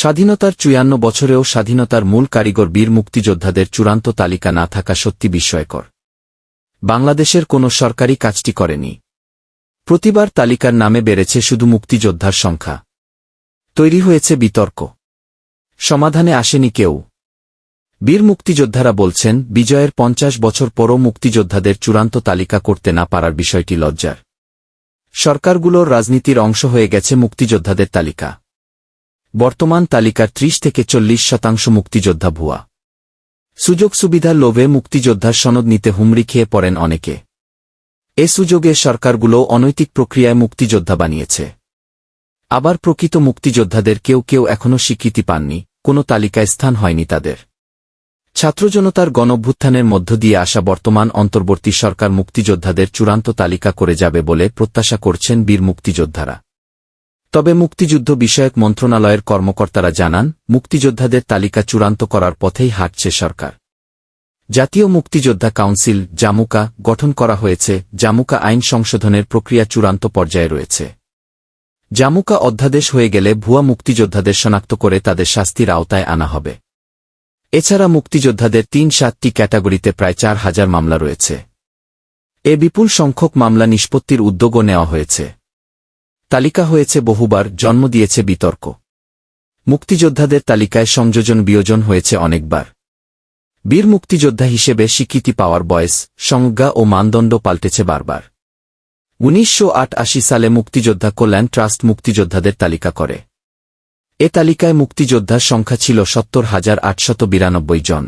স্বাধীনতার চুয়ান্ন বছরেও স্বাধীনতার মূল কারিগর বীর মুক্তিযোদ্ধাদের চূড়ান্ত তালিকা না থাকা সত্যি বিস্ময়কর। বাংলাদেশের কোনো সরকারি কাজটি করেনি। প্রতিবার তালিকার নামে বেড়েছে শুধু মুক্তিযোদ্ধার সংখ্যা। তৈরি হয়েছে বিতর্ক। সমাধানে আসেনি কেউ। বীর মুক্তিযোদ্ধারা বলছেন, বিজয়ের পঞ্চাশ বছর পরও মুক্তিযোদ্ধাদের চূড়ান্ত তালিকা করতে না পারার বিষয়টি লজ্জার। সরকারগুলোর রাজনীতির অংশ হয়ে গেছে মুক্তিযোদ্ধাদের তালিকা। বর্তমান তালিকার ত্রিশ থেকে চল্লিশ শতাংশ মুক্তিযোদ্ধা ভুয়া। সুযোগ সুবিধার লোভে মুক্তিযোদ্ধার সনদ নিতে হুমড়ি খেয়ে পড়েন অনেকে। এ সুযোগে সরকারগুলো অনৈতিক প্রক্রিয়ায় মুক্তিযোদ্ধা বানিয়েছে। আবার প্রকৃত মুক্তিযোদ্ধাদের কেউ কেউ এখনও স্বীকৃতি পাননি, কোনো তালিকায় স্থান হয়নি তাদের। ছাত্রজনতার গণভ্যুত্থানের মধ্য দিয়ে আসা বর্তমান অন্তর্বর্তী সরকার মুক্তিযোদ্ধাদের চূড়ান্ত তালিকা করে যাবে বলে প্রত্যাশা করছেন বীর মুক্তিযোদ্ধারা। তবে মুক্তিযুদ্ধ বিষয়ক মন্ত্রণালয়ের কর্মকর্তারা জানান, মুক্তিযোদ্ধাদের তালিকা চূড়ান্ত করার পথেই হাঁটছে সরকার। জাতীয় মুক্তিযোদ্ধা কাউন্সিল, জামুকা, গঠন করা হয়েছে, জামুকা আইন সংশোধনের প্রক্রিয়া চূড়ান্ত পর্যায়ে রয়েছে। জামুকা অধ্যাদেশ হয়ে গেলে ভুয়া মুক্তিযোদ্ধাদের শনাক্ত করে তাদের শাস্তির আওতায় আনা হবে। এছাড়া মুক্তিযোদ্ধাদের তিন সাতটি ক্যাটাগরিতে প্রায় চার হাজার মামলা রয়েছে। এ বিপুল সংখ্যক মামলা নিষ্পত্তির উদ্যোগও নেওয়া হয়েছে। তালিকা হয়েছে বহুবার, জন্ম দিয়েছে বিতর্ক। মুক্তিযোদ্ধাদের তালিকায় সংযোজন বিয়োজন হয়েছে অনেকবার। বীর মুক্তিযোদ্ধা হিসেবে স্বীকৃতি পাওয়ার বয়স, সংজ্ঞা ও মানদণ্ড পাল্টেছে বারবার। উনিশশো সালে মুক্তিযোদ্ধা কল্যাণ ট্রাস্ট মুক্তিযোদ্ধাদের তালিকা করে। এ তালিকায় মুক্তিযোদ্ধার সংখ্যা ছিল সত্তর হাজার আটশত বিরানব্বই জন।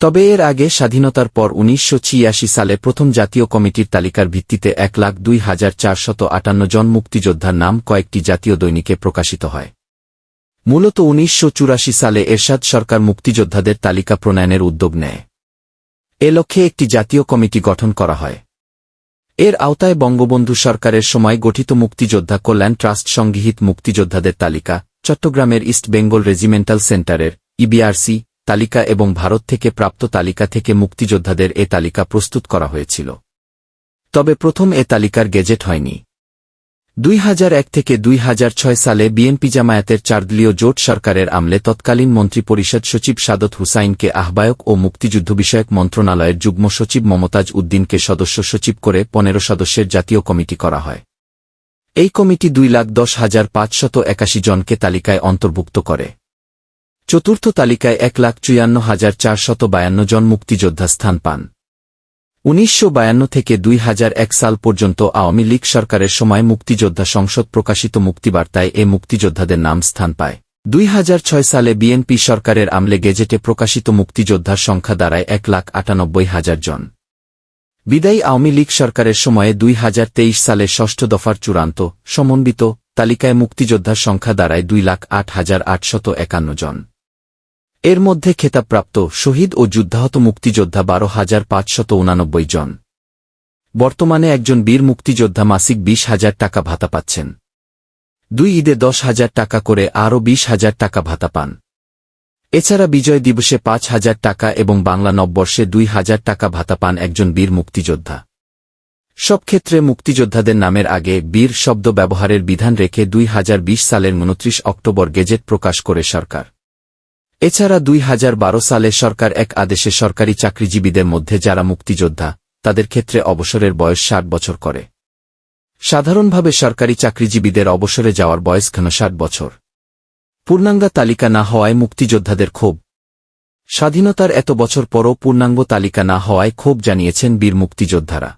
তবে এর আগে স্বাধীনতার পর উনিশশো ছিয়াশি সালে প্রথম জাতীয় কমিটির তালিকার ভিত্তিতে এক লাখ দুই হাজার চারশত আটান্ন জন মুক্তিযোদ্ধার নাম কয়েকটি জাতীয় দৈনিকে প্রকাশিত হয়। মূলত উনিশশো চুরাশি সালে এরশাদ সরকার মুক্তিযোদ্ধাদের তালিকা প্রণয়নের উদ্যোগ নেয়। এ লক্ষ্যে একটি জাতীয় কমিটি গঠন করা হয়। এর আওতায় বঙ্গবন্ধু সরকারের সময় গঠিত মুক্তিযোদ্ধা কল্যাণ ট্রাস্ট সংগৃহীত মুক্তিযোদ্ধাদের তালিকা, চট্টগ্রামের ইস্ট বেঙ্গল রেজিমেন্টাল সেন্টারের, ইবিআরসি তালিকা এবং ভারত থেকে প্রাপ্ত তালিকা থেকে মুক্তিযোদ্ধাদের এ তালিকা প্রস্তুত করা হয়েছিল। তবে প্রথম এ তালিকার গেজেট হয়নি। দুই হাজার এক থেকে দুই হাজার ছয় সালে বিএনপি জামায়াতের চারদলীয় জোট সরকারের আমলে তৎকালীন মন্ত্রিপরিষদ সচিব সাদত হুসাইনকে আহ্বায়ক ও মুক্তিযুদ্ধ বিষয়ক মন্ত্রণালয়ের যুগ্ম সচিব মমতাজ উদ্দিনকে সদস্য সচিব করে পনেরো সদস্যের জাতীয় কমিটি করা হয়। এই কমিটি দুই লাখ দশ হাজার পাঁচশত একাশি জনকে তালিকায় অন্তর্ভুক্ত করে। চতুর্থ তালিকায় এক লাখ চুয়ান্ন হাজার চারশত বায়ান্ন জন মুক্তিযোদ্ধা স্থান পান। উনিশশো বায়ান্ন থেকে দুই এক সাল পর্যন্ত আওয়ামী লীগ সরকারের সময় মুক্তিযোদ্ধা সংসদ প্রকাশিত মুক্তিবার্তায় এ মুক্তিযোদ্ধাদের নাম স্থান পায়। দুই হাজার ছয় সালে বিএনপি সরকারের আমলে গেজেটে প্রকাশিত মুক্তিযোদ্ধার সংখ্যা দাঁড়ায় এক লাখ আটানব্বই হাজার জন। বিদায়ী আওয়ামী লীগ সরকারের সময়ে দুই হাজার তেইশ সালে ষষ্ঠ দফার চূড়ান্ত, সমন্বিত তালিকায় মুক্তিযোদ্ধার সংখ্যা দাঁড়ায় দুই লাখ আট হাজার আটশত একান্ন জন। এর মধ্যে খেতাবপ্রাপ্ত শহীদ ও যুদ্ধাহত মুক্তিযোদ্ধা বারো হাজার পাঁচশত উনানব্বই জন। বর্তমানে একজন বীর মুক্তিযোদ্ধা মাসিক বিশ হাজার টাকা ভাতা পাচ্ছেন। দুই ঈদে দশ হাজার টাকা করে আরও বিশ হাজার টাকা ভাতা পান। এছাড়া বিজয় দিবসে পাঁচ হাজার টাকা এবং বাংলা নববর্ষে দুই হাজার টাকা ভাতা পান একজন বীর মুক্তিযোদ্ধা। সব ক্ষেত্রে মুক্তিযোদ্ধাদের নামের আগে বীর শব্দ ব্যবহারের বিধান রেখে দুই হাজার বিশ সালের উনত্রিশ অক্টোবর গেজেট প্রকাশ করে সরকার। এছাড়া দুই হাজার বারো সালে সরকার এক আদেশে সরকারি চাকরিজীবীদের মধ্যে যারা মুক্তিযোদ্ধা, তাদের ক্ষেত্রে অবসরের বয়স ষাট বছর করে। সাধারণভাবে সরকারি চাকরিজীবীদের অবসরে যাওয়ার বয়স ঘন ষাট বছর। পূর্ণাঙ্গ তালিকা না হওয়ায় মুক্তিযোদ্ধাদের ক্ষোভ। স্বাধীনতার এত বছর পরও পূর্ণাঙ্গ তালিকা না হওয়ায় ক্ষোভ জানিয়েছেন বীর মুক্তিযোদ্ধারা।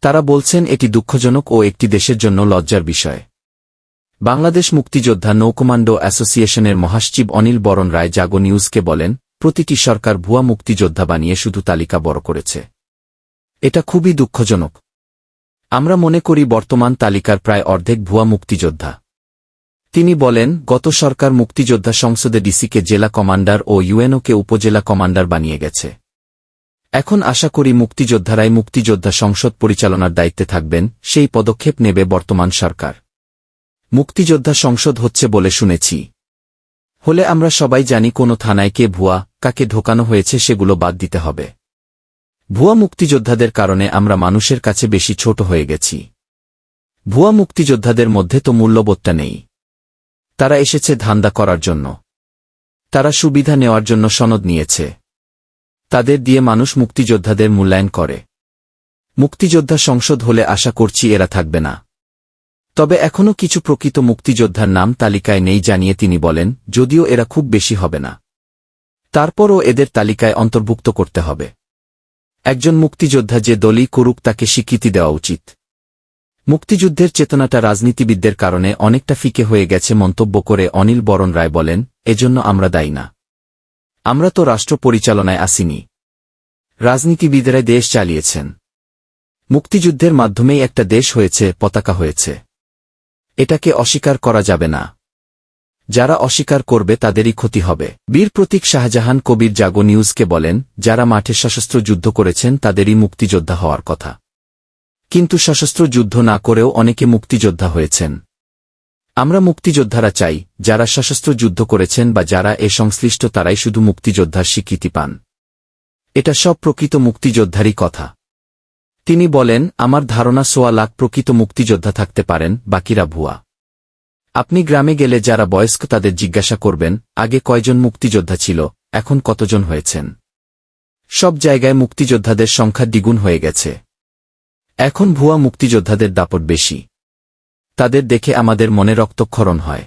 তারা বলছেন, এটি দুঃখজনক ও একটি দেশের জন্য লজ্জার বিষয়। বাংলাদেশ মুক্তিযোদ্ধা নৌকমান্ডো অ্যাসোসিয়েশনের মহাসচিব অনিল বরণ রায় জাগো নিউজকে বলেন, প্রতিটি সরকার ভুয়া মুক্তিযোদ্ধা বানিয়ে শুধু তালিকা বড় করেছে। এটা খুবই দুঃখজনক। আমরা মনে করি বর্তমান তালিকার প্রায় অর্ধেক ভুয়া মুক্তিযোদ্ধা। তিনি বলেন, গত সরকার মুক্তিযোদ্ধা সংসদে ডিসিকে জেলা কমান্ডার ও ইউএনওকে উপজেলা কমান্ডার বানিয়ে গেছে। এখন আশা করি মুক্তিযোদ্ধারাই মুক্তিযোদ্ধা সংসদ পরিচালনার দায়িত্বে থাকবেন, সেই পদক্ষেপ নেবে বর্তমান সরকার। মুক্তিযোদ্ধা সংসদ হচ্ছে বলে শুনেছি। হলে আমরা সবাই জানি কোনো থানায় কে ভুয়া, কাকে ঢোকানো হয়েছে সেগুলো বাদ দিতে হবে। ভুয়া মুক্তিযোদ্ধাদের কারণে আমরা মানুষের কাছে বেশি ছোট হয়ে গেছি। ভুয়া মুক্তিযোদ্ধাদের মধ্যে তো মূল্যবোধটা নেই। তারা এসেছে ধান্দা করার জন্য। তারা সুবিধা নেওয়ার জন্য সনদ নিয়েছে। তাদের দিয়ে মানুষ মুক্তিযোদ্ধাদের মূল্যায়ন করে। মুক্তিযোদ্ধা সংসদ হলে আশা করছি এরা থাকবে না। তবে এখনও কিছু প্রকৃত মুক্তিযোদ্ধার নাম তালিকায় নেই জানিয়ে তিনি বলেন, যদিও এরা খুব বেশি হবে না। তারপরও এদের তালিকায় অন্তর্ভুক্ত করতে হবে। একজন মুক্তিযোদ্ধা যে দলই করুক তাকে স্বীকৃতি দেওয়া উচিত। মুক্তিযুদ্ধের চেতনাটা রাজনীতিবিদদের কারণে অনেকটা ফিকে হয়ে গেছে মন্তব্য করে অনিল বরণ রায় বলেন, এজন্য আমরা দায়ী না। আমরা তো রাষ্ট্র পরিচালনায় আসিনি। রাজনীতিবিদেরাই দেশ চালিয়েছেন। মুক্তিযুদ্ধের মাধ্যমেই একটা দেশ হয়েছে, পতাকা হয়েছে। এটাকে অস্বীকার করা যাবে না। যারা অস্বীকার করবে তাদেরই ক্ষতি হবে। বীর প্রতীক শাহজাহান কবির জাগো নিউজকে বলেন, যারা মাঠে সশস্ত্র যুদ্ধ করেছেন তাদেরই মুক্তিযোদ্ধা হওয়ার কথা। কিন্তু সশস্ত্র যুদ্ধ না করেও অনেকে মুক্তিযোদ্ধা হয়েছেন। আমরা মুক্তিযোদ্ধারা চাই, যারা সশস্ত্র যুদ্ধ করেছেন বা যারা এ সংশ্লিষ্ট তারাই শুধু মুক্তিযোদ্ধার স্বীকৃতি পান। এটা সব প্রকৃত মুক্তিযোদ্ধারই কথা। তিনি বলেন, আমার ধারণা সোয়া লাখ প্রকৃত মুক্তিযোদ্ধা থাকতে পারেন, বাকিরা ভুয়া। আপনি গ্রামে গেলে যারা বয়স্ক তাদের জিজ্ঞাসা করবেন, আগে কয়জন মুক্তিযোদ্ধা ছিল, এখন কতজন হয়েছেন? সব জায়গায় মুক্তিযোদ্ধাদের সংখ্যা দ্বিগুণ হয়ে গেছে। এখন ভুয়া মুক্তিযোদ্ধাদের দাপট বেশি। তাদের দেখে আমাদের মনে রক্তক্ষরণ হয়।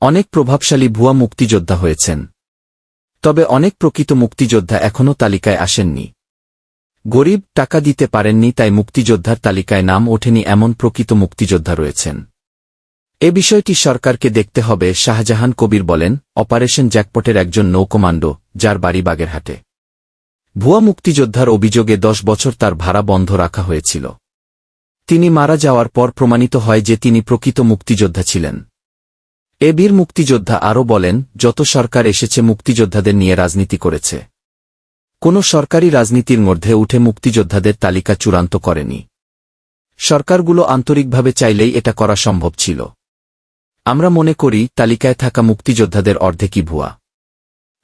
অনেক প্রভাবশালী ভুয়া মুক্তিযোদ্ধা হয়েছেন। তবে অনেক প্রকৃত মুক্তিযোদ্ধা এখনও তালিকায় আসেননি। গরিব টাকা দিতে পারেননি, তাই মুক্তিযোদ্ধার তালিকায় নাম ওঠেনি এমন প্রকৃত মুক্তিযোদ্ধা রয়েছেন। এ বিষয়টি সরকারকে দেখতে হবে, শাহজাহান কবির বলেন, অপারেশন জ্যাকপটের একজন নৌকমান্ডো, যার বাড়ি বাগেরহাটে। ভুয়া মুক্তিযোদ্ধার অভিযোগে দশ বছর তার ভাড়া বন্ধ রাখা হয়েছিল। তিনি মারা যাওয়ার পর প্রমাণিত হয় যে তিনি প্রকৃত মুক্তিযোদ্ধা ছিলেন। এ বীর মুক্তিযোদ্ধা আরও বলেন, যত সরকার এসেছে মুক্তিযোদ্ধাদের নিয়ে রাজনীতি করেছে। কোন সরকারি রাজনীতির মধ্যে উঠে মুক্তিযোদ্ধাদের তালিকা চূড়ান্ত করেনি। সরকারগুলো আন্তরিকভাবে চাইলেই এটা করা সম্ভব ছিল। আমরা মনে করি, তালিকায় থাকা মুক্তিযোদ্ধাদের অর্ধেকই ভুয়া।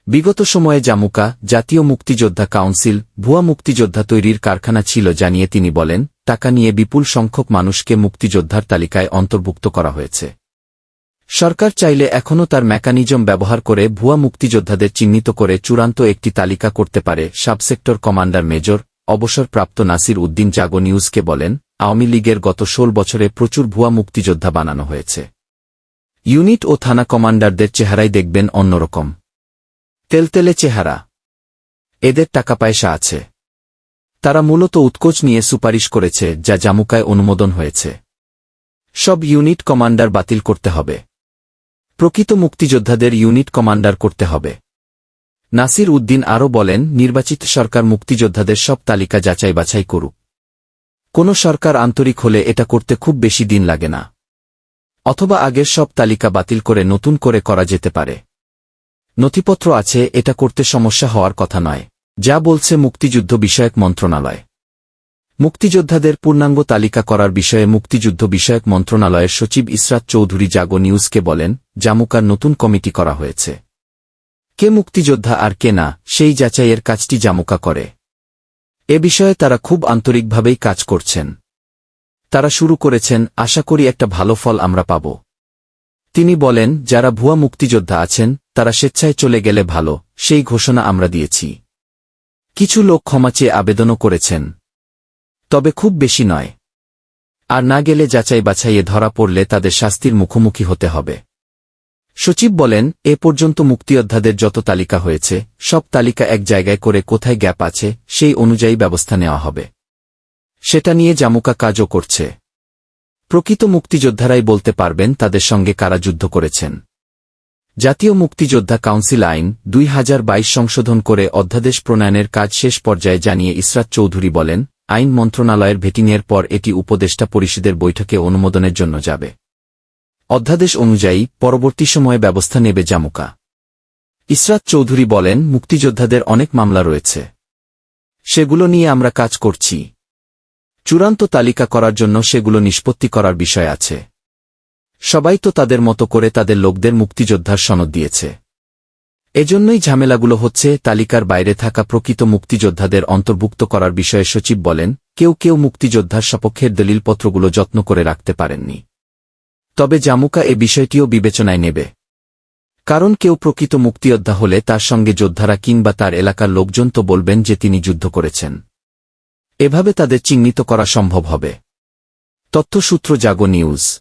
বিগত সময়ে জামুকা, জাতীয় মুক্তিযোদ্ধা কাউন্সিল, ভুয়া মুক্তিযোদ্ধা তৈরির কারখানা ছিল জানিয়ে তিনি বলেন, টাকা নিয়ে বিপুল সংখ্যক মানুষকে মুক্তিযোদ্ধার তালিকায় অন্তর্ভুক্ত করা হয়েছে। সরকার চাইলে এখনও তার মেকানিজম ব্যবহার করে ভুয়া মুক্তিযোদ্ধাদের চিহ্নিত করে চূড়ান্ত একটি তালিকা করতে পারে, সাবসেক্টর কমান্ডার মেজর অবসরপ্রাপ্ত নাসির উদ্দিন জাগো নিউজকে বলেন, আওয়ামী লীগের গত ষোল বছরে প্রচুর ভুয়া মুক্তিযোদ্ধা বানানো হয়েছে। ইউনিট ও থানা কমান্ডারদের চেহারাই দেখবেন অন্যরকম। তেলতেলে চেহারা। এদের টাকা পয়সা আছে। তারা মূলত উৎকোচ নিয়ে সুপারিশ করেছে, যা জামুকায় অনুমোদন হয়েছে। সব ইউনিট কমান্ডার বাতিল করতে হবে। প্রকৃত মুক্তিযোদ্ধাদের ইউনিট কমান্ডার করতে হবে। নাসির উদ্দিন আরও বলেন, নির্বাচিত সরকার মুক্তিযোদ্ধাদের সব তালিকা যাচাই বাছাই করুক। কোন সরকার আন্তরিক হলে এটা করতে খুব বেশি দিন লাগে না। অথবা আগের সব তালিকা বাতিল করে নতুন করে করা যেতে পারে। নথিপত্র আছে, এটা করতে সমস্যা হওয়ার কথা নয়। যা বলছে মুক্তিযুদ্ধ বিষয়ক মন্ত্রণালয়। মুক্তিযোদ্ধাদের পূর্ণাঙ্গ তালিকা করার বিষয়ে মুক্তিযুদ্ধ বিষয়ক মন্ত্রণালয়ের সচিব ইসরাত চৌধুরী জাগো নিউজকে বলেন, জামুকার নতুন কমিটি করা হয়েছে। কে মুক্তিযোদ্ধা আর কে না, সেই যাচাইয়ের কাজটি জামুকা করে। এ বিষয়ে তারা খুব আন্তরিকভাবেই কাজ করছেন। তারা শুরু করেছেন, আশা করি একটা ভালো ফল আমরা পাব। তিনি বলেন, যারা ভুয়া মুক্তিযোদ্ধা আছেন, তারা স্বেচ্ছায় চলে গেলে ভালো, সেই ঘোষণা আমরা দিয়েছি। কিছু লোক ক্ষমা চেয়ে আবেদনও করেছেন। তবে খুব বেশি নয়। আর না গেলে যাচাই বাছাইয়ে ধরা পড়লে তাদের শাস্তির মুখোমুখি হতে হবে। সচিব বলেন, এ পর্যন্ত মুক্তিযোদ্ধাদের যত তালিকা হয়েছে, সব তালিকা এক জায়গায় করে কোথায় গ্যাপ আছে, সেই অনুযায়ী ব্যবস্থা নেওয়া হবে। সেটা নিয়ে জামুকা কাজও করছে। প্রকৃত মুক্তিযোদ্ধারাই বলতে পারবেন তাদের সঙ্গে কারা যুদ্ধ করেছেন। জাতীয় মুক্তিযোদ্ধা কাউন্সিল আইন দুই হাজার বাইশ সংশোধন করে অধ্যাদেশ প্রণয়নের কাজ শেষ পর্যায়ে জানিয়ে ইসরাত চৌধুরী বলেন আইন মন্ত্রণালয়ের ভেটিংয়ের পর এটি উপদেষ্টা পরিষদের বৈঠকে অনুমোদনের জন্য যাবে। অধ্যাদেশ অনুযায়ী পরবর্তী সময়ে ব্যবস্থা নেবে জামুকা। ইসরাত চৌধুরী বলেন, মুক্তিযোদ্ধাদের অনেক মামলা রয়েছে। সেগুলো নিয়ে আমরা কাজ করছি। চূড়ান্ত তালিকা করার জন্য সেগুলো নিষ্পত্তি করার বিষয় আছে। সবাই তো তাদের মতো করে তাদের লোকদের মুক্তিযোদ্ধার সনদ দিয়েছে। এজন্যই ঝামেলাগুলো হচ্ছে, তালিকার বাইরে থাকা প্রকৃত মুক্তিযোদ্ধাদের অন্তর্ভুক্ত করার বিষয়ে সচিব বলেন, কেউ কেউ মুক্তিযোদ্ধার সপক্ষের দলিলপত্রগুলো যত্ন করে রাখতে পারেননি। তবে জামুকা এ বিষয়টিও বিবেচনায় নেবে। কারণ কেউ প্রকৃত মুক্তিযোদ্ধা হলে তার সঙ্গে যোদ্ধারা কিংবা তার এলাকার লোকজন তো বলবেন যে তিনি যুদ্ধ করেছেন। এভাবে তাদের চিহ্নিত করা সম্ভব হবে। তথ্যসূত্র জাগো নিউজ।